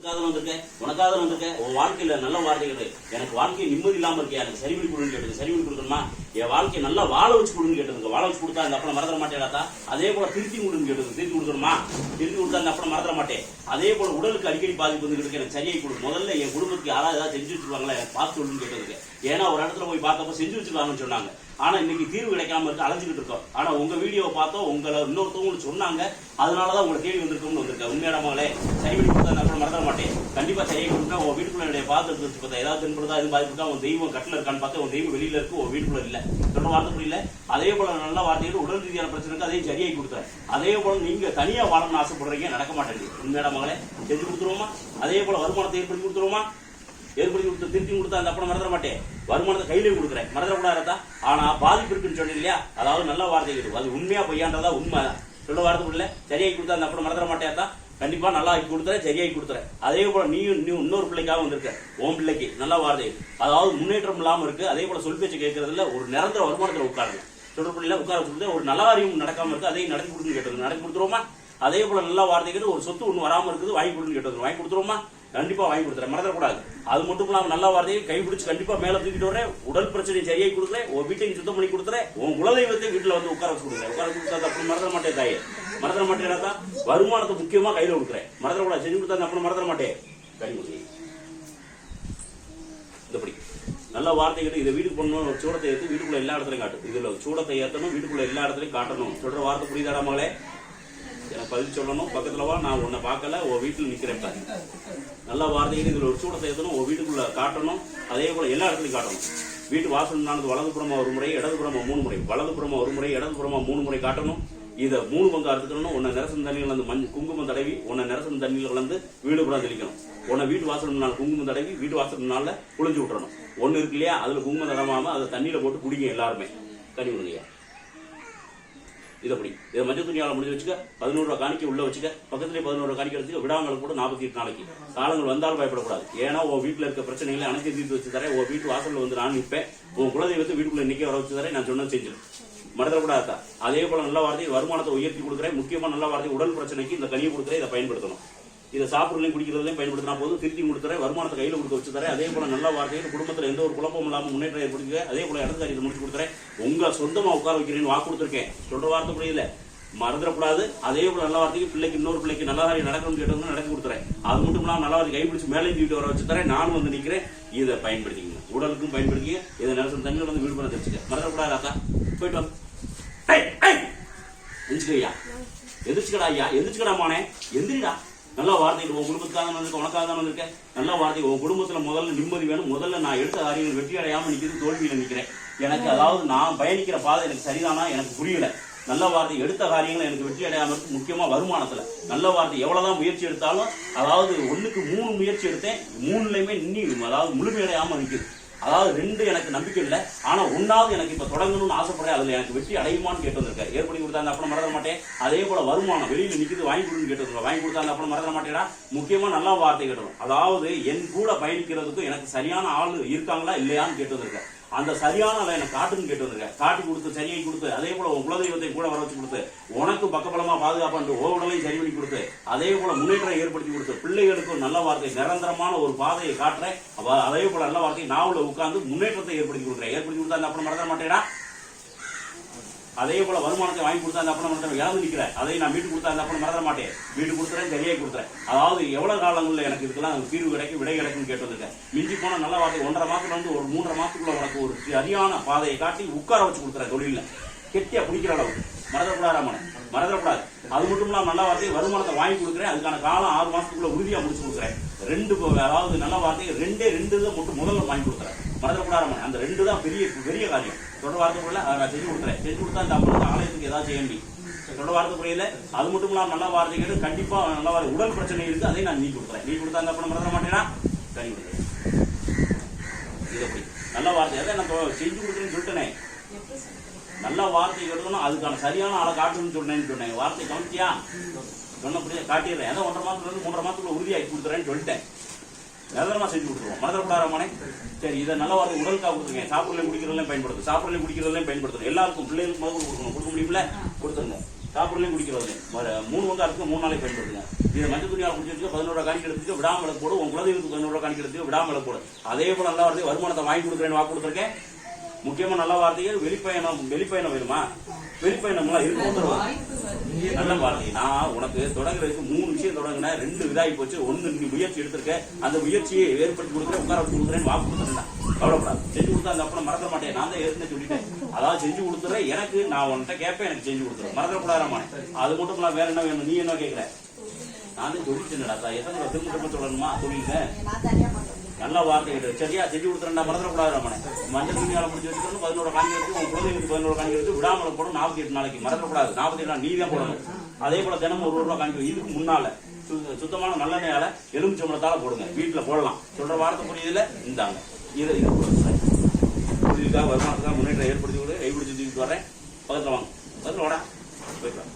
உனக்காக வந்திருக்கேன் உனக்காக வந்திருக்கேன். உன் வாழ்க்கையில நல்ல வார்த்தைகள் எனக்கு வாழ்க்கை நிம்மதி இல்லாம இருக்கே எனக்கு சரி பண்ணி கொடுன்னு கேட்டது கொடுக்கணுமா? என் வாழ்க்கையை நல்லா வாழ வச்சு கொடுன்னு கேட்டதுங்க. வாழ வச்சு கொடுத்தா இந்த அப்புறம் மறந்துட மாட்டேடாத்தா அதே போல திருத்தி கொடுன்னு கேட்டது திருத்தி கொடுக்கணுமா? திருத்தி கொடுத்தா இந்த அப்புறம் மறந்துட மாட்டேன். அதே போல உடலுக்கு அடிக்கடி பாதிப்பு வந்துட்டு இருக்கு. எனக்கு சரியாகி கொடு முதல்ல என் குடும்பத்துக்கு யாராவது ஏதாவது செஞ்சு வச்சிருவாங்களா? எனக்கு பார்த்து சொல்லுன்னு கேட்டதுக்கு ஏன்னா ஒரு இடத்துல போய் பார்த்தப்ப செஞ்சு வச்சிருக்காங்கன்னு சொன்னாங்க. ஆனா இன்னைக்கு தீர்வு கிடைக்காம இருக்கு அலைஞ்சுக்கிட்டு இருக்கோம். ஆனா உங்க வீடியோவை பார்த்தோம் உங்களை இன்னொருத்தவங்க சொன்னாங்க. அதனாலதான் உங்களை தேடி வந்திருக்கோம்னு வந்திருக்கேன் உண்மையான சரி பண்ணி கொடுத்தா நான் கூட மறந்துட மாட்டேன். கண்டிப்பா சரியாக கொடுத்தா உன் வீட்டுக்குள்ள என்னுடைய பார்த்து எடுத்து பார்த்தா ஏதாவது தென்படுதா? எதுவும் பாதிப்பு இருக்கா? உன் தெய்வம் கட்டில இருக்கான்னு பார்த்தா உன் தெய்வம் வெளியில இருக்கு உன் வீட்டுக்குள்ள இல்லை. சொன்ன வார்த்தை புரியல அதே போல நல்ல வார்த்தைகள் உடல் ரீதியான பிரச்சனைக்கு அதையும் சரியாகி கொடுத்தேன் அதே போல நீங்க தனியா வாழணும்னு ஆசைப்படுறீங்க நடக்க மாட்டேங்குது. உண்மையான மகளே செஞ்சு கொடுத்துருவோமா? அதே போல வருமானத்தை ஏற்படுத்தி கொடுத்துருவோமா? ஏற்படுத்தி கொடுத்து திருப்பி கொடுத்தா அந்த அப்புறம் மறந்துட மாட்டேன். வருமானத்தை கையிலே கொடுக்குறேன். மறந்துடக்கூடாதா? ஆனா பாதிப்பு இருக்குன்னு சொன்னீங்க இல்லையா? அதாவது நல்ல வார்த்தை அது உண்மையா பொய்யான்றதா உண்மை. சொல்ல வார்த்தை புரியல. சரியாகி கொடுத்தா அந்த அப்புறம் மறந்துட மாட்டேன் கண்டிப்பா நல்லா ஆக்கி கொடுத்துறேன் சரியாகி கொடுத்துறேன். அதே போல நீயும் நீ இன்னொரு பிள்ளைக்காக வந்திருக்க உன் பிள்ளைக்கு நல்ல வார்த்தை. அதாவது முன்னேற்றம் இல்லாம இருக்கு. அதே போல சொல் பேச்சு கேட்கறதுல ஒரு நிரந்தர வருமானத்தில் உட்காருங்க. சொல்ற உட்கார கொடுத்து ஒரு நல்ல காரியம் நடக்காம இருக்கு. அதையும் நடத்தி கொடுத்து கேட்டது. நடத்தி கொடுத்துருவோமா? அதே போல நல்ல வார்த்தைக்கு ஒரு சொத்து ஒன்று வராமல் இருக்குது வாங்கி கொடுன்னு கேட்டு வாங்கி கொடுத்துருவோமா? கண்டிப்பா வாங்கி கொடுத்துறேன். மறந்துடக்கூடாது. அது மட்டும் இல்லாமல் நல்ல வார்த்தையை கைப்பிடிச்சு கண்டிப்பா மேல தூக்கிட்டு வரேன் உடல் பிரச்சனை சரியாகி கொடுக்குறேன் உன் வீட்டையும் சுத்தம் பண்ணி கொடுத்துறேன். உன் குலதெய்வத்தை வீட்டுல வந்து உட்கார வச்சு கொடுக்குறேன். உட்கார வச்சு கொடுத்தா அப்புறம் மறந்துட மாட்டேன் தாயே. மறந்துட மாட்டேன் வருமானத்தை முக்கியமா கையில கொடுக்குறேன். மறந்துடக்கூடாது. செஞ்சு கொடுத்தா அப்புறம் மறந்துட மாட்டேன். கை கொடுங்க இந்தபடி நல்ல வார்த்தைகள் இதை வீட்டுக்கு பண்ணணும் சூடத்தை ஏற்று வீட்டுக்குள்ள எல்லா இடத்துலையும் காட்டும் இதுல சூடத்தை ஏற்றணும் வீட்டுக்குள்ள எல்லா இடத்துலையும் காட்டணும். சொல்ற வார்த்தை புரியுதாடா மகளே? பதில் சொல்லணும். பக்கத்துல வா நான் உன்னை பார்க்கல உன் வீட்டுல நிக்கிறேன் நல்ல வார்த்தைகள் இதுல ஒரு சூட சேர்த்தணும் உன் வீட்டுக்குள்ள காட்டணும். அதே போல எல்லா இடத்துலையும் காட்டணும். வீட்டு வாசல் நானது வலதுபுறமா ஒரு முறை இடதுபுறமா மூணு முறை. வலதுபுறமா ஒரு முறை இடதுபுறமா மூணு முறை காட்டணும். இதை மூணு பங்கு அறுத்துக்கணும் உன்னை நிரசம் தண்ணியில் வந்து மஞ்சள் குங்குமம் தடவி உன்னை நிரசம் தண்ணியில் கலந்து வீடு புறம் தெளிக்கணும். உன்னை வீட்டு வாசல் முன்னால் குங்குமம் தடவி வீட்டு வாசல் முன்னால குளிஞ்சு விட்டுறணும். ஒன்று இருக்கு இல்லையா? அதில் குங்குமம் தடவாமல் அதை தண்ணியில் போட்டு குடிங்க எல்லாருமே. கனி இது அப்படி இதை மஞ்சள் துணியால் முடிஞ்சு வச்சுக்க பதினோரு ரூபா காணிக்க உள்ள வச்சுக்க பக்கத்துலேயே பதினோரு ரூபா காணிக்க வச்சுக்க விடாமல் கூட நாற்பத்தி எட்டு நாளைக்கு. காலங்கள் வந்தாலும் பயப்படக்கூடாது. ஏன்னா உன் வீட்டில் இருக்க பிரச்சனைகளை அனைத்து தீர்த்து வச்சு தரேன் உன் வீட்டு வாசலில் வந்து நான் நிற்பேன் உன் குலதெய்வத்தை வீட்டுக்குள்ளே நிற்க வர வச்சு தரேன் நான் சொன்னது செஞ்சிடும். மறந்துடக்கூடாதா அதே போல நல்ல வார்த்தை வருமானத்தை உயர்த்தி கொடுக்குறேன். முக்கியமாக நல்ல வார்த்தை உடல் பிரச்சனைக்கு இந்த கனியை கொடுக்குறேன். இதை பயன்படுத்தணும். இதை சாப்பிடுறதுலையும் குடிக்கிறதுலையும் பயன்படுத்தினா போதும். திருத்தி கொடுத்துறேன். வருமானத்தை கையில் கொடுக்க வச்சு தரேன். அதே போல நல்ல வார்த்தைகள் குடும்பத்தில் எந்த ஒரு குழப்பம் இல்லாமல் முன்னேற்றம் ஏற்படுத்துங்க அதே போல இடத்து காரியத்தை முடிச்சு கொடுத்துறேன். உங்கள் சொந்தமாக உட்கார வைக்கிறேன்னு வாக்கு கொடுத்துருக்கேன். சொல்ற வார்த்தை புரியல. மறந்துடக்கூடாது. அதே போல நல்ல வார்த்தைக்கு பிள்ளைக்கு இன்னொரு பிள்ளைக்கு நல்ல காரியம் நடக்கணும்னு கேட்டவங்க நடத்தி கொடுத்துறேன். அது மட்டும் இல்லாமல் நல்ல வார்த்தை கைப்பிடிச்சு மேலே வீட்டு வர வச்சு தரேன். நானும் வந்து நிற்கிறேன் இதை பயன்படுத்திக்கங்க. உடலுக்கும் பயன்படுத்திக்க. இதை நிலசம் தண்ணியில் வந்து வீடு பண்ண தெரிஞ்சுக்க மறந்துடக்கூடாது அக்கா. போயிட்டு வாங்க. எந்திரிச்சுக்கடா ஐயா எந்திரிச்சுக்கடா ஐயா. எந்திரிச்சுக்கடா மானே. எந்திரிடா. நல்ல வார்த்தைகள் உன் குடும்பத்துக்காக தான் வந்திருக்க உனக்காக தான் வந்திருக்கேன் நல்ல வார்த்தை உன் குடும்பத்துல முதல்ல நிம்மதி வேணும். முதல்ல நான் எடுத்த காரியங்கள் வெற்றி அடையாம நிக்கிறது தோல்வியில நிக்கிறேன். எனக்கு அதாவது நான் பயணிக்கிற பாதை எனக்கு சரிதானா? எனக்கு புரியல. நல்ல வார்த்தை எடுத்த காரியங்கள் எனக்கு வெற்றி அடையாம இருக்கு. முக்கியமா வருமானத்துல. நல்ல வார்த்தை எவ்வளவுதான் முயற்சி எடுத்தாலும் அதாவது ஒண்ணுக்கு மூணு முயற்சி எடுத்தேன் மூணுலயுமே இன்னி அதாவது முழுமையடையாம இருக்குது அதாவது ரெண்டு எனக்கு நம்பிக்கை இல்லை. ஆனா ஒன்னாவது எனக்கு இப்ப தொடங்கணும்னு ஆசைப்படுறேன். அதுல எனக்கு வெற்றி அடையுமான்னு கேட்டு வந்திருக்கேன் ஏற்படுத்தி கொடுத்தா அந்த அப்புறம் மறந்துட மாட்டேன். அதே போல வருமானம் வெளியில நிக்குது வாங்கி கொடுன்னு கேட்டு வந்திருக்கேன். வாங்கி கொடுத்தா அந்த அப்புறம் மறந்துட மாட்டேடா. முக்கியமா நல்லா வார்த்தை கேட்டணும். அதாவது என் கூட பயணிக்கிறதுக்கும் எனக்கு சரியான ஆள் இருக்காங்களா இல்லையான்னு கேட்டு வந்திருக்கேன் அந்த சரியான அதை எனக்கு காட்டுன்னு கேட்டு வந்திருக்கேன் காட்டி கொடுத்து சரியை கொடுத்து அதே போல உன் குலதெய்வத்தை கூட வர வச்சு கொடுத்து உனக்கு பக்கபலமா பாதுகாப்பான் ஓ உடலையும் சரி பண்ணி கொடுத்து அதே போல முன்னேற்றம் ஏற்படுத்தி கொடுத்து பிள்ளைகளுக்கு ஒரு நல்ல வார்த்தை நிரந்தரமான ஒரு பாதையை காட்டுறேன். அதே போல நல்ல வார்த்தை நாவல உட்கார்ந்து முன்னேற்றத்தை ஏற்படுத்தி கொடுக்குறேன். ஏற்படுத்தி கொடுத்தா அந்த அப்புறம் மறந்துட மாட்டேடா. அதே போல வருமானத்தை வாங்கி கொடுத்தா அந்த அப்புறம் மட்டும் இழந்து நிற்கிறேன் அதை நான் வீட்டு கொடுத்தா அந்த அப்புறம் மறந்துட மாட்டேன். வீடு கொடுத்துறேன் சரியாக கொடுத்துறேன் அதாவது எவ்வளவு காலங்களில் எனக்கு இதுக்கெல்லாம் தீர்வு கிடைக்கும் விடை கிடைக்கும்னு கேட்டு வந்திருக்கேன். மிஞ்சி போன நல்ல வார்த்தை ஒன்றரை மாதத்துல இருந்து ஒரு மூன்றரை மாதத்துக்குள்ள உனக்கு ஒரு சரியான பாதையை காட்டி உட்கார வச்சு கொடுக்குறேன் தொழிலில். கெட்டியா பிடிக்கிற அளவுக்கு. மறந்துடக்கூடாது ராமனே. மறந்துடக்கூடாது. அது மட்டும் இல்லாமல் நல்ல வார்த்தை வருமானத்தை வாங்கி கொடுக்குறேன். அதுக்கான காலம் ஆறு மாசத்துக்குள்ள உறுதியா முடிச்சு கொடுக்குறேன். ரெண்டு அதாவது நல்ல வார்த்தை ரெண்டே ரெண்டு தான் மட்டும் முதல்ல வாங்கி கொடுக்குறேன். மறந்துடக்கூடாது அந்த ரெண்டு தான் பெரிய பெரிய காரியம். தொடர் வார்த்தைக்குள்ள நான் செஞ்சு கொடுக்குறேன். செஞ்சு கொடுத்தா இந்த அப்புறம் ஆலயத்துக்கு ஏதாவது செய்ய முடியும். சொல்ற வார்த்தை புரியல. அது மட்டும் இல்லாமல் நல்ல வார்த்தை கேட்டு கண்டிப்பா நல்ல வார்த்தை உடல் பிரச்சனை இருக்கு அதையும் நான் நீ கொடுக்குறேன். நீ கொடுத்தா அந்த அப்புறம் மறந்துட மாட்டேனா? சரி இது எப்படி நல்ல வார்த்தை. அதை நான் செஞ்சு கொடுக்குறேன்னு சொல்லிட்டேனே. நல்ல வார்த்தை எழுதணும் அதுக்கான சரியான ஆளை காட்டணும்னு சொன்னேன்னு சொன்னேன். வார்த்தை கவனிச்சியா? சொன்னபடியே காட்டிடுறேன். ஏதோ ஒன்றரை மாசத்துல இருந்து மூன்றரை மாசத்துக்குள்ள உறுதியாக்கி கொடுத்துறேன்னு சொல்லிட்டேன். நிரந்தரமா செஞ்சு கொடுத்துருவோம். மறந்துடக்கூடாது சரி இதை நல்ல வார்த்தை உடலுக்காக கொடுத்துருங்க. சாப்பிடலையும் குடிக்கிறதுலையும் பயன்படுத்தும் சாப்பிடலையும் குடிக்கிறதுலையும் பயன்படுத்தணும் எல்லாருக்கும் பிள்ளைகளுக்கு முதல்ல கொடுக்கணும். கொடுக்க முடியுமில்ல கொடுத்துருங்க சாப்பிடலையும் குடிக்கிறதுலையும். மூணு வந்து இருக்கு மூணு நாளைக்கு பயன்படுத்துங்க. இதை மஞ்சள் துணியால் குடிச்சு பதினோரு ரூபா காணிக்க எடுத்துக்க விடாமலை போடு. உன் குலதெய்வத்துக்கு பதினோரு ரூபா காணிக்க எடுத்துக்க விடாமலுக்கு போடு. அதே போல நல்லா வருது வருமானத்தை வாங்கி கொடுக்குறேன்னு வாக்கு கொடுத்துருக்கேன். முக்கியமா நல்ல வார்த்தைகள் வெளிப்பயணம் வெளிப்பயணம் வேணுமா? வெளிப்பயணம்லாம் இருக்கு வந்துருவாங்க நல்ல வார்த்தை. நான் உனக்கு தொடங்குறதுக்கு மூணு விஷயம் தொடங்கினேன் ரெண்டு இதாகி போச்சு. ஒண்ணு நீ முயற்சி எடுத்திருக்க. அந்த முயற்சியை ஏற்படுத்தி கொடுக்குறேன் உட்கார வச்சு கொடுக்குறேன்னு வாக்கு கொடுத்துருந்தேன் கவலைப்படாது. செஞ்சு கொடுத்தா அந்த அப்புறம் மறக்க மாட்டேன். நான் தான் ஏற்கனவே சொல்லிட்டேன். அதாவது செஞ்சு கொடுத்துறேன் எனக்கு நான் உன்கிட்ட கேட்பேன் எனக்கு செஞ்சு கொடுத்துறேன் மறந்துடக்கூடாதாமா அது மட்டும் நான் வேற என்ன வேணும்? நீ என்ன கேட்கிற? நான் தான் சொல்லிட்டேன்டா தா, எத்தனை திரும்ப திரும்ப சொல்லணுமா? சொல்லிட்டேன். நல்லா வார்த்தை சரியா? செஞ்சு கொடுத்துறா மறந்துடக்கூடாது நம்மளே மஞ்சள் துணியால முடிச்சு வச்சுக்கணும் பதினோரு காணி எடுத்து உங்க குழந்தைங்களுக்கு பதினோரு காணி எடுத்து விடாமல் போடும் நாற்பத்தி எட்டு நாளைக்கு. மறந்துடக்கூடாது நாற்பத்தி எட்டு நாள் நீ தான் போடணும். அதே போல தினமும் ஒரு ரூபா காணிக்கணும் இதுக்கு முன்னால சு- சுத்தமான நல்லெண்ணெயால எலுமிச்சம்பளத்தால போடுங்க. வீட்டுல போடலாம். சொல்ற வார்த்தை புரியுதுல? இந்தாங்க. இதை வருமானத்துக்காக முன்னேற்றம் ஏற்படுத்தி விடு கைப்பிடிச்சு தூக்கிட்டு வரேன். பக்கத்துல வாங்க. பக்கத்துல வாடா. போய்க்கலாம்